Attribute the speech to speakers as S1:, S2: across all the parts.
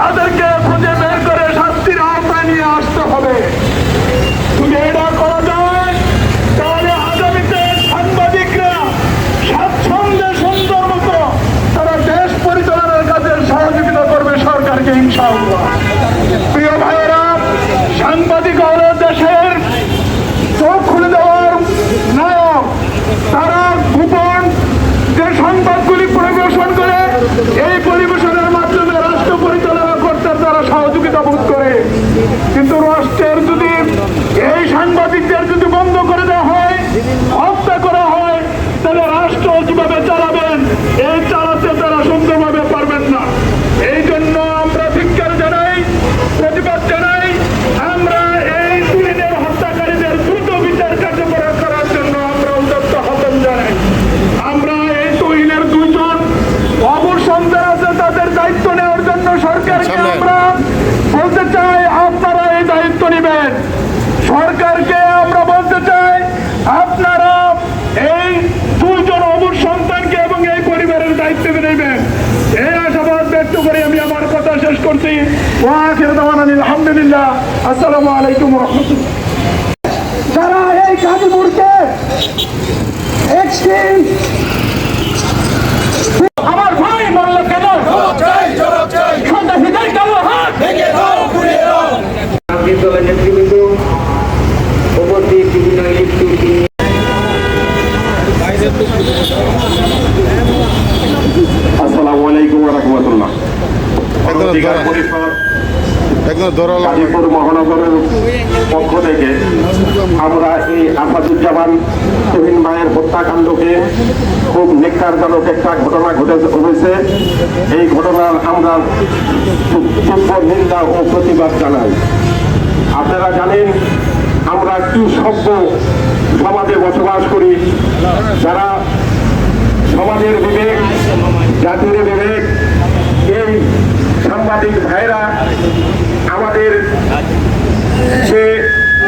S1: তাদেরকে খুঁজে বের করে শাস্তির আওতায় নিয়ে আসতে হবে। তাহলে সাংবাদিকরা তারা দেশ পরিচালনার কাজে সহযোগিতা করবে সরকারকে প্রিয় সাংবাদিক হল দেশের চোখ খুলে দেওয়ার নায়ক তারা গোপন যে সংবাদগুলি পরিবেশন করে এই পরিবেশনের মাধ্যমে রাষ্ট্র পরিচালনা করতে তারা সহযোগিতা বোধ করে কিন্তু রাষ্ট্রের যদি এই সাংবাদিকদের যদি বন্ধ করে দেওয়া হয় হত্যা করা হয় তাহলে রাষ্ট্র কীভাবে চালাবেন এই চালাতে তারা সুন্দরভাবে পারবেন না এই জন্য আমরা ধিক্কার জানাই প্রতিবাদ জানাই আমরা এই দুদিনের হত্যাকারীদের দ্রুত বিচার কার্যকর করার জন্য আমরা উদ্যত্ত আহ্বান জানাই আমরা এই তহিনের দুজন অবসন্ধান আছে তাদের দায়িত্ব নেওয়ার জন্য সরকারকে আমরা বলতে চাই আপনারা এই দায়িত্ব নেবেন সরকারকে আমরা বলতে চাই আপনারা এই দুইজন অবুর সন্তানকে এবং এই পরিবারের দায়িত্ব নেবেন এই আশাবাদ ব্যক্ত করে আমি আমার কথা শেষ করছি ওয়াখির দাওয়ানা আলহামদুলিল্লাহ। আসসালামু আলাইকুম রহমতুল্লাহ।
S2: যারা এই গাজীপুরকে একটি
S1: আমার ভাই মরল কেন? হাত
S3: নেতৃবৃন্দ উপস্থিত বিভিন্ন ইলেকট্রিক
S4: আসসালামু আলাইকুম রহমতুল্লাহ
S5: একদম
S4: অধিকার
S5: ধরা-
S4: পরিষদ
S5: একদম ধরালাম
S4: গাজীপুর মহানগরের পক্ষ থেকে আমরা এই আসাদুজ্জামান তুহিন ভাইয়ের হত্যাকাণ্ডকে খুব নেককারজনক একটা ঘটনা ঘটে হয়েছে। এই ঘটনার আমরা তীব্র নিন্দা ও প্রতিবাদ জানাই। আপনারা জানেন, আমরা কি সভ্য সমাজে বসবাস করি? যারা সমাজের বিবেক, জাতির বিবেক, এই সাংবাদিক ভাইরা আমাদের যে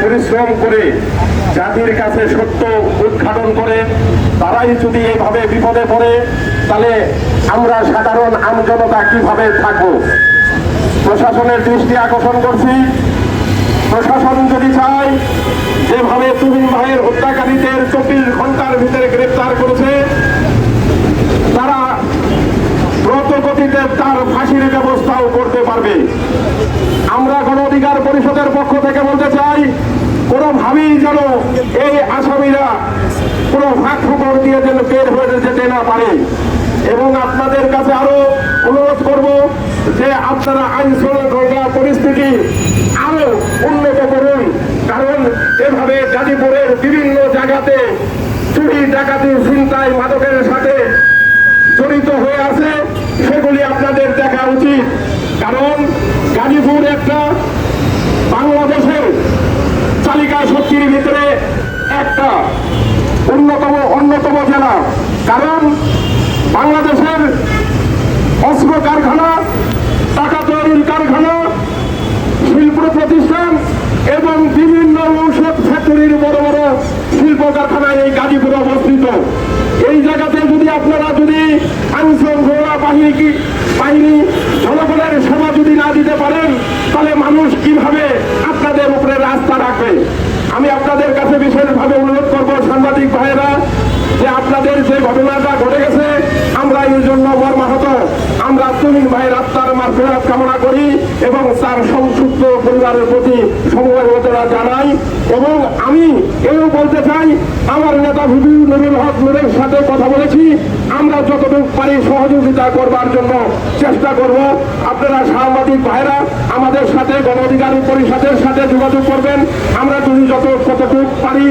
S4: পরিশ্রম করে জাতির কাছে সত্য উদ্ঘাটন করে, তারাই যদি এইভাবে বিপদে পড়ে, তাহলে আমরা সাধারণ আমজনতা কীভাবে থাকব? প্রশাসনের দৃষ্টি আকর্ষণ করছি। প্রশাসন যদি চায়, যেভাবে তুমিন ভাইয়ের হত্যাকারীদের চব্বিশ ঘণ্টার ভিতরে গ্রেপ্তার করেছে, তারা দ্রুত গতিতে তার ফাঁসির ব্যবস্থাও করতে পারবে। আমরা গণ অধিকার পরিষদের পক্ষ থেকে বলতে চাই কোনোভাবেই যেন এই আসামিরা কোনো ফাঁক ফুকর দিয়ে যেন বের হয়ে যেতে না পারে। এবং আপনাদের কাছে আরও অনুরোধ করব যে আপনারা আইন শৃঙ্খলা পরিস্থিতি আরও উন্নত করুন। কারণ এভাবে গাজীপুরের বিভিন্ন জায়গাতে চুরি, ডাকাতি চিন্তায় মাদকের সাথে জড়িত হয়ে আছে, সেগুলি আপনাদের দেখা উচিত। কারণ গাজীপুর একটা বাংলাদেশের চালিকা শক্তির ভিতরে একটা অন্যতম অন্যতম জেলা। কারণ বাংলাদেশের অস্ত্র কারখানা, টাকা তৈরির কারখানা, শিল্প প্রতিষ্ঠান এবং বিভিন্ন ঔষধ ফ্যাক্টরির বড় বড় শিল্প কারখানা এই গাজীপুরে অবস্থিত। জায়গাতে যদি আপনারা যদি আইনশৃঙ্খলা বাহিনী কি বাহিনী জনগণের সেবা যদি না দিতে পারেন, তাহলে মানুষ কীভাবে আপনাদের উপরে রাস্তা রাখবে? আমি আপনাদের কাছে বিশেষভাবে অনুরোধ করব সাংবাদিক ভাইয়েরা, যে আপনাদের যে ঘটনাটা ঘটে গেছে এই জন্য মর্মাহত আমরা তুমিন ভাইয়ের আত্মার মাফেরাত কামনা করি এবং তার সংক্ষিপ্ত পরিবারের প্রতি সমবেদনা জানাই এবং আমি এও বলতে চাই, আমার নেতা ভিবি নুরুল হক সাথে কথা বলেছি। আমরা যতটুকু পারি সহযোগিতা করবার জন্য চেষ্টা করব। আপনারা সাংবাদিক ভাইরা আমাদের সাথে গণ অধিকার পরিষদের সাথে যোগাযোগ করবেন। আমরা যদি যত কতটুকু পারি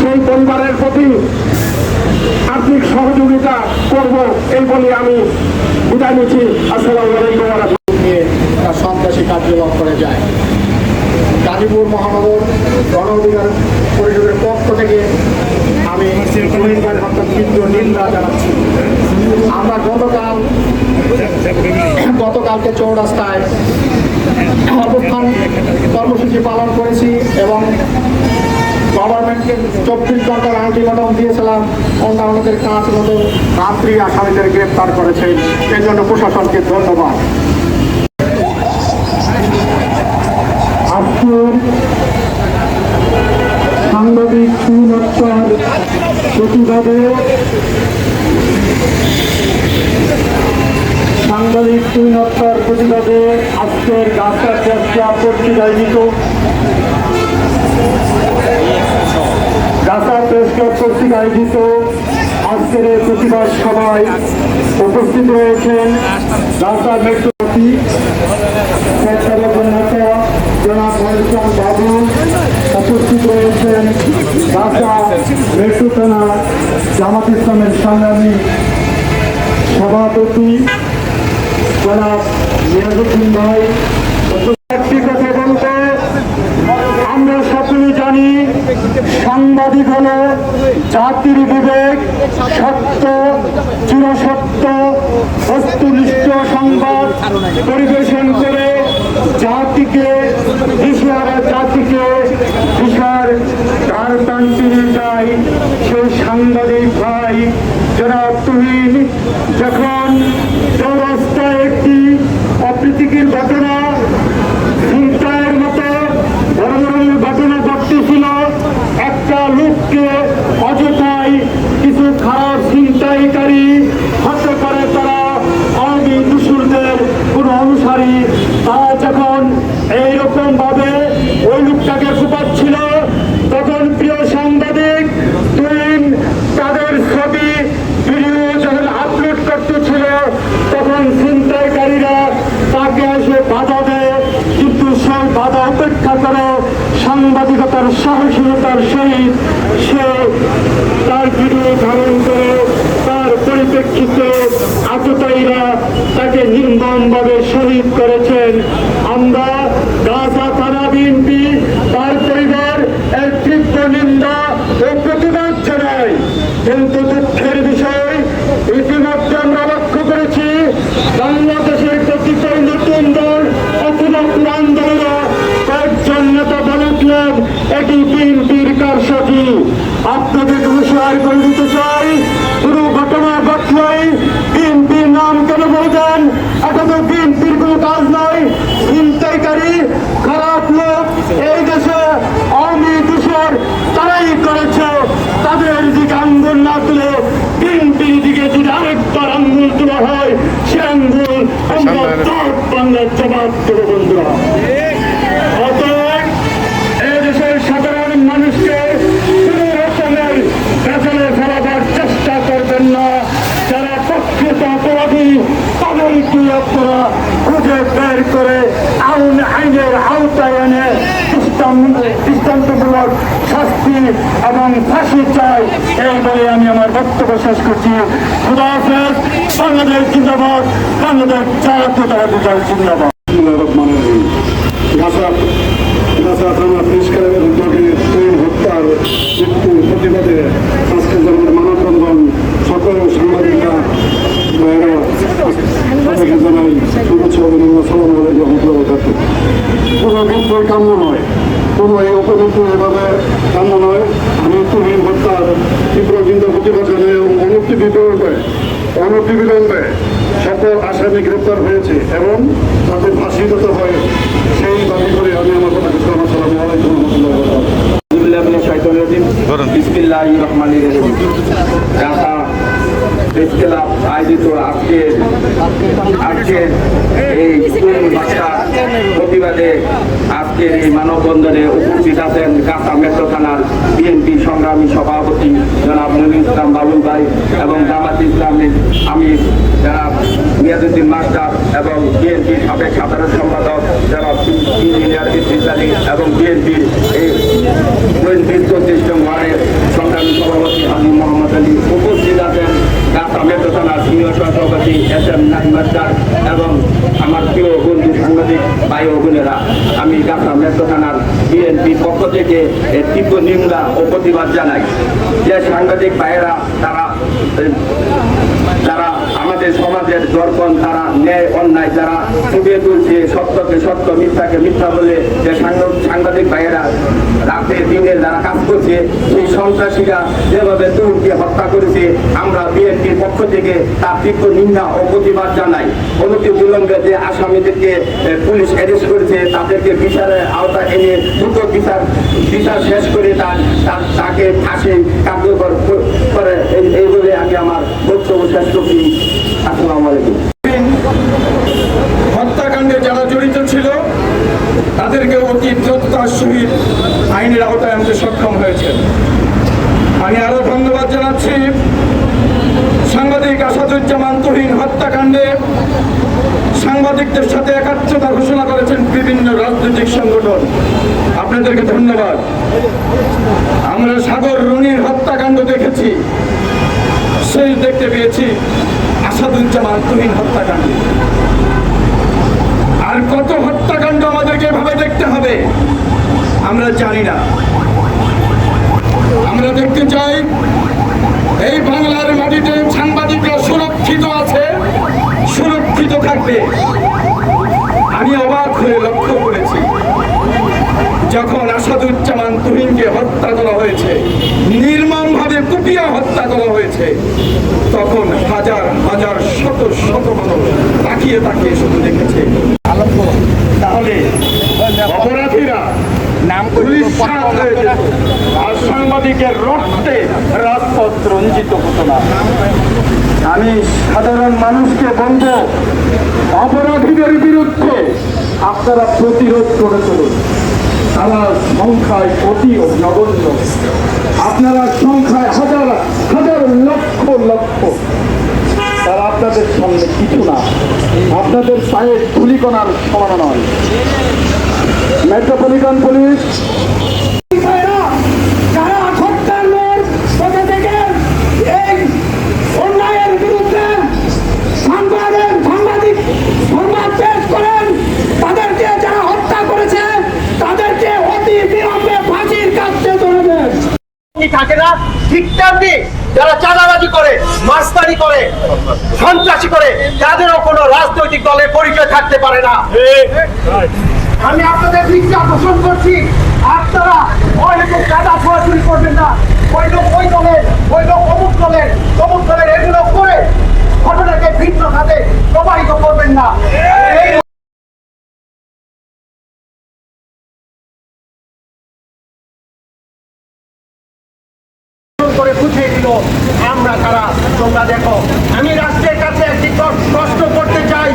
S4: সেই পরিবারের প্রতি আর্থিক সহযোগিতা করব এই বলে আমি বিদায় নিচ্ছি। আসসালামু আলাইকুম।
S2: নিয়ে তার সন্ত্রাসী কার্যকলাপ করে যায়। গাজীপুর মহানগর গণ অধিকার পরিষদের পক্ষ থেকে আমি তীব্র নিন্দা জানাচ্ছি। আমরা গতকাল, গতকালকে চৌরাস্তায় অবস্থান কর্মসূচি পালন করেছি এবং গভর্নমেন্টকে চব্বিশ ঘণ্টার আলটিমেটাম দিয়েছিলাম। অন্য আমাদের কাজ মতো রাত্রি আসামিদের গ্রেফতার করেছেন এর জন্য প্রশাসনকে ধন্যবাদ।
S1: সাংবাদিক সুনত্তার প্রতিবাদে সাংবাদিক সুনত্তার প্রতিবাদে আজকের গাছটা গাছা প্রেস ক্লাব কর্তৃক আয়োজিত আজকের প্রতিবাদ সভায় উপস্থিত রয়েছেন বাবু, উপস্থিত রয়েছেন মেট্রো জামাত ইসলামের সংগ্রামী সভাপতি জনাব নিয়াজুদ্দিন ভাই একটি কথা বলতে আমরা সকলে জানি সাংবাদিক হলো জাতির বিবেক, সত্য, চিরসত্য, বস্তুনিষ্ঠ সংবাদ পরিবেশন করে জাতিকে দিশার জাতিকে দিশার তার টানতে নিয়ে সেই সাংবাদিক ভাই, জনাব তুহিন, যখন চৌরাস্তায় একটি অপ্রীতিকর ঘটনা চিন্তায়ের মতো বড় বড় ঘটনা ঘটতেছিল একটা লোককে অযথায় কিছু খারাপ চিন্তাইকারী হতে পারে তারা আওয়ামী দুসুরদের কোন অনুসারী তারা যখন এইরকম ভাবে ওই লোকটাকে কুপাচ্ছিল তখন প্রিয় সাংবাদিক তুই তাদের ছবি ভিডিও যখন আপলোড করতেছিল তখন ছিনতাইকারীরা তাকে এসে বাধা দেয়, কিন্তু সেই বাধা উপেক্ষা করে সাংবাদিকতার সাহসিকতার সহিত সে তার ভিডিও ধারণ করে, তার পরিপ্রেক্ষিতে আততায়ীরা তাকে নির্মমভাবে শহীদ করেছেন। আমরা গাজা থানা বিএনপি তার পরিবার এর তীব্র নিন্দা ও প্রতিবাদ জানাই কিন্তু দুঃখের বিষয় ইতিমধ্যে আমরা লক্ষ্য করেছি বাংলাদেশের কতিপয় নতুন দল অথবা পুরান দলেরা কয়েকজন নেতা বলেছিলেন এটি বিএনপির কারসাজি আপনাদের হুঁশিয়ার করে দিতে চাই পুরো ঘটনা ঘটলেই বিএনপির নাম কেন বলবেন এটা তো বিএনপির কোনো কাজ নয় চিন্তাইকারী খারাপ লোক এই দেশে আওয়ামী দেশের তারাই করেছে তাদের দিকে আঙ্গুল না তুলে বিএনপির দিকে যদি আরেকবার আঙ্গুল তোলা হয় সে আঙ্গুল আমরা দশ বাংলার জবাব দেবো বন্ধুরা অতএব এদেশের সাধারণ মানুষকে কোনো রকমের পেছনে ফেলাবার চেষ্টা করবেন না যারা প্রকৃত অপরাধী তাদেরকে আপনারা খুঁজে বের করে আইন, আইনের আওতায় এনে শাস্তি এবং ফাঁসি চাই এই বলে আমি আমার বক্তব্য শেষ করছি। খুদা হাফেজ, বাংলাদেশ জিন্দাবাদ, বাংলাদেশ জাতীয়তাবাদী দল জিন্দাবাদ। গাছা গাছা থানা প্রেস ক্লাবের উদ্যোগে তৈরি হত্যার মৃত্যুর প্রতিবাদে আজকে যেমন কোনো কিন্তু কাম্য কোনো এই অপমৃত্যু এভাবে কাম্য নয়। আমি তুহিন হত্যার তীব্র চিন্তা প্রতিবাদ জানাই এবং অনতি বিলম্বে সকল আসামি গ্রেপ্তার হয়েছে এবং তাদের দিতে হয় সেই দাবি করে আমি আমার কথা আসসালামু আলাইকুম রহমতুল্লাহ।
S3: বিসমিল্লাহ প্রেস ক্লাব আয়োজিত আজকে আজকে এই প্রতিবাদে আজকের এই মানববন্ধনে উপস্থিত আছেন কাঁচা মেট্রো থানার বিএনপি সংগ্রামী সভাপতি জনাব নবী ইসলাম বাবুল ভাই এবং জামাত ইসলামের আমি জনাব মিয়াজুদ্দিন মাস্টার এবং বিএনপির সাবেক সাধারণ সম্পাদক জনাব ইঞ্জিনিয়ার আলী এবং বিএনপির চৌত্রিশ নং ওয়ার্ডের সংগ্রামী সভাপতি আলী মোহাম্মদ আলী উপস্থিত আছেন ঢাকা মেট্রো থানার সিনিয়র সভাপতি এস এম নাইমার এবং আমার প্রিয় বন্ধু সাংবাদিক ভাই ও বোনেরা। আমি ঢাকা মেট্রো থানার বিএনপি পক্ষ থেকে তীব্র নিন্দা ও প্রতিবাদ জানাই। যে সাংবাদিক ভাইয়েরা তারা আমাদের সমাজের দর্পণ তারা ন্যায়, অন্যায় যারা ফুটিয়ে তুলছে, সত্যকে সত্য, মিথ্যাকে মিথ্যা বলে যে সাংবাদিক- ভাইয়েরা রাতে, দিনে যারা কাজ করছে, সেই সন্ত্রাসীরা যেভাবে তুরকে হত্যা করেছে, আমরা বিএনপির পক্ষ থেকে তার তীব্র নিন্দা ও প্রতিবাদ জানাই। অনতি বিলম্বে যে আসামিদেরকে পুলিশ অ্যারেস্ট করেছে, তাদেরকে বিচারের আওতা এনে দ্রুত বিচার বিচার শেষ করে তার তাকে ফাঁসি কার্যকর করে। এই বলে আমি আমার বক্তব্য শেষ করছি আসসালামু আলাইকুম
S6: হত্যাকাণ্ডে যারা জড়িত ছিল, তাদেরকে অতি দ্রুততার সহিত আইনের আওতায় আনতে সক্ষম হয়েছে। আমি আরও ধন্যবাদ জানাচ্ছি। সাংবাদিক আসাদুজ্জামান তুহিন হত্যাকাণ্ডে সাংবাদিকদের সাথে একাত্মতা ঘোষণা করেছেন বিভিন্ন রাজনৈতিক সংগঠন। আপনাদেরকে ধন্যবাদ। আমরা সাগর রুনির হত্যাকাণ্ড দেখেছি। সেই দেখতে পেয়েছি আসাদুজ্জামান তুহিন হত্যাকাণ্ড। আর কত হত্যাকাণ্ড আমাদেরকে এভাবে দেখতে হবে, আমরা জানি না। আমরা দেখতে চাই এই বাংলার মাটিতে সাংবাদিকরা সুরক্ষিত আছে সুরক্ষিত থাকবে আমি অবাক হয়ে লক্ষ্য করেছি যখন আসাদুজ্জামান তুহিনকে হত্যা করা হয়েছে নির্মমভাবে কুপিয়ে হত্যা করা হয়েছে তখন হাজার হাজার শত শত মানুষ তাকিয়ে তাকিয়ে শুধু দেখেছে। তাহলে অপরাধীরা নাম যেত আর সাংবাদিকের রক্তে রাজপথ রঞ্জিত হতো না। আমি সাধারণ মানুষকে বলব অপরাধীদের বিরুদ্ধে আপনারা প্রতিরোধ করে চলুন। তারা সংখ্যায় অতি নগণ্য আপনারা সংখ্যায় হাজার হাজার লক্ষ লক্ষ। তারা আপনাদের সামনে কিছু না। আপনাদের পায়ে ধুলিকণার সমান নয়। মেট্রোপলিটন পুলিশ
S1: যারা হত্যার পথে থেকে এই অন্যায়ের বিরুদ্ধে সংবাদের সাংবাদিক সংবাদ পেশ করেন তাদেরকে যারা হত্যা করেছে তাদেরকে অতি বিলম্বে ফাঁসির কাছে ধরবেন
S7: কি থাকে না ঠিক যারা চাঁদাবাজি করে মাস্তানি করে, সন্ত্রাসী করে, তাদেরও কোনো রাজনৈতিক দলের পরিচয় থাকতে পারে না। আমি আপনাদের দৃষ্টি পোষণ করছি। আপনারা ওই লোক চাঁদা ছোড়াছুরি করবেন না। ওই লোক ওই দলের, ওই লোক অমুক দলের অমুক দলের, এগুলো দিল আমরা কারা তোমরা দেখো। আমি রাষ্ট্রের কাছে একটি প্র- প্রশ্ন করতে চাই।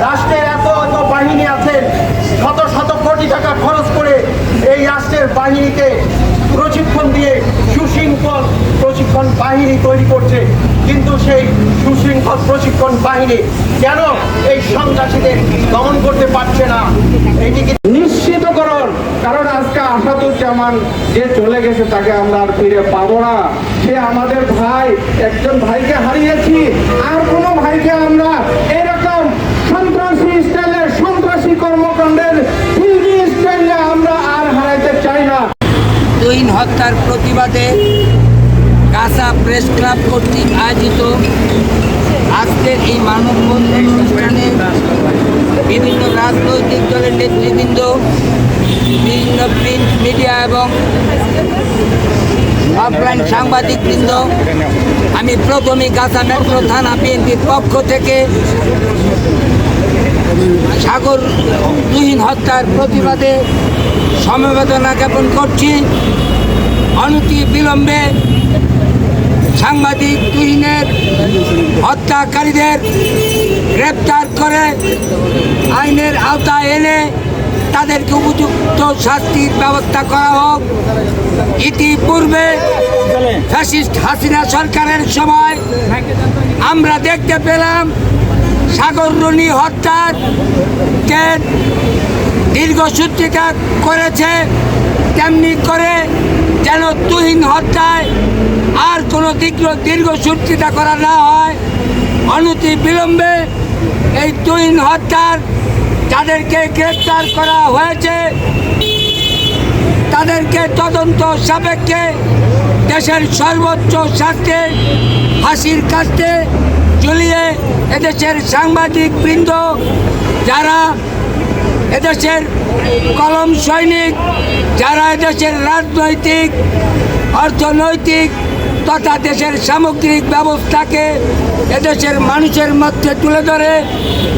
S7: রাষ্ট্রের এত এত বাহিনী আছে, শত শত কোটি টাকা খরচ করে এই রাষ্ট্রের বাহিনীকে প্রশিক্ষণ দিয়ে সুশৃঙ্খল প্রশিক্ষণ বাহিনী তৈরি করছে। কিন্তু সেই সুশৃঙ্খল প্রশিক্ষণ বাহিনী কেন এই সন্ত্রাসীদের দমন করতে পারছে না?
S6: কারণ আজকে আসাদুজ্জামান যে চলে গেছে তাকে আমরা আর ফিরে পাবো না। সে আমাদের ভাই, একজন ভাইকে হারিয়েছি, আর কোনো ভাইকে আমরা এরকম সন্ত্রাসী স্টাইলের সন্ত্রাসী কর্মকাণ্ডের ফিল্মি স্টাইলে আমরা আর হারাইতে চাই না।
S8: তুহিন হত্যার প্রতিবাদে কাসা প্রেস ক্লাব কর্তৃক আয়োজিত আজকের এই মানববন্ধন অনুষ্ঠানে বিভিন্ন রাজনৈতিক দলের নেতৃবৃন্দ বিভিন্ন প্রিন্ট মিডিয়া এবং অফলাইন সাংবাদিকবৃন্দ। আমি প্রথমে গাছা মেট্রো থানা বিএনপির পক্ষ থেকে সাগর তুহিন হত্যার প্রতিবাদে সমবেদনা জ্ঞাপন করছি। অনতি বিলম্বে সাংবাদিক তুহিনের হত্যাকারীদের গ্রেপ্তার করে আইনের আওতায় এনে তাদেরকে উপযুক্ত শাস্তির ব্যবস্থা করা হোক। ইতিপূর্বে ফ্যাসিস্ট হাসিনা সরকারের সময় আমরা দেখতে পেলাম সাগর রুনি হত্যার কে দীর্ঘসূত্রিকা করেছে, তেমনি করে যেন তুহিন হত্যায় আর কোনো দীর্ঘ দীর্ঘসূত্রিতা করা না হয়। অনতি বিলম্বে এই তুহিন হত্যার যাদেরকে গ্রেপ্তার করা হয়েছে। তাদেরকে তদন্ত সাপেক্ষে দেশের সর্বোচ্চ শাস্তি ফাঁসির কাছে ঝুলিয়ে এদেশের সাংবাদিক বৃন্দ, যারা এদেশের কলম সৈনিক, যারা এদেশের রাজনৈতিক, অর্থনৈতিক তথা দেশের সামগ্রিক ব্যবস্থাকে এদেশের মানুষের মধ্যে তুলে ধরে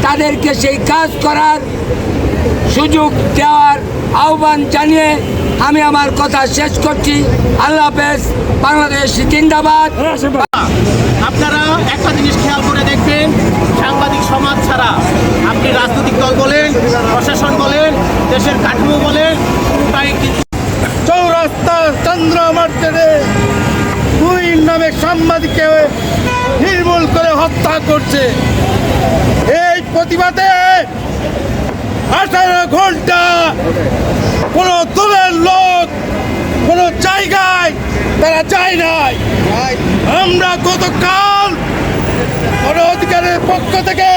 S8: তাদেরকে সেই কাজ করার সুযোগ দেওয়ার আহ্বান জানিয়ে আমি আমার কথা শেষ করছি। আল্লাহ হাফেজ বাংলাদেশ জিন্দাবাদ।
S7: আপনারা একটা জিনিস খেয়াল করে দেখবেন সাংবাদিক সমাজ ছাড়া আপনি রাজনৈতিক দল বলেন প্রশাসন বলেন দেশের কাঠামো বলেন
S9: চৌরাস্তা চন্দ্র মার্কেটে দুই নামে সাংবাদিককে নির্মূল করে হত্যা করছে। এই প্রতিবাদে আঠারো ঘণ্টা কোন দলের লোক, কোন জায়গায় তারা যায় নাই। আমরা গতকাল গণ অধিকারের পক্ষ থেকে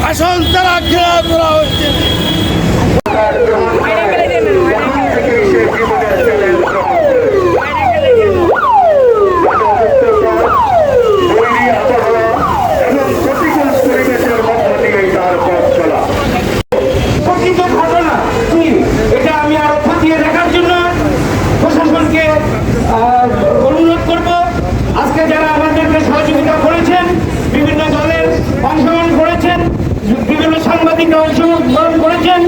S9: ভাষণ তারা ঘেরাও করা হয়েছে।
S10: অনেক অংশগ্রহণ করেছেন।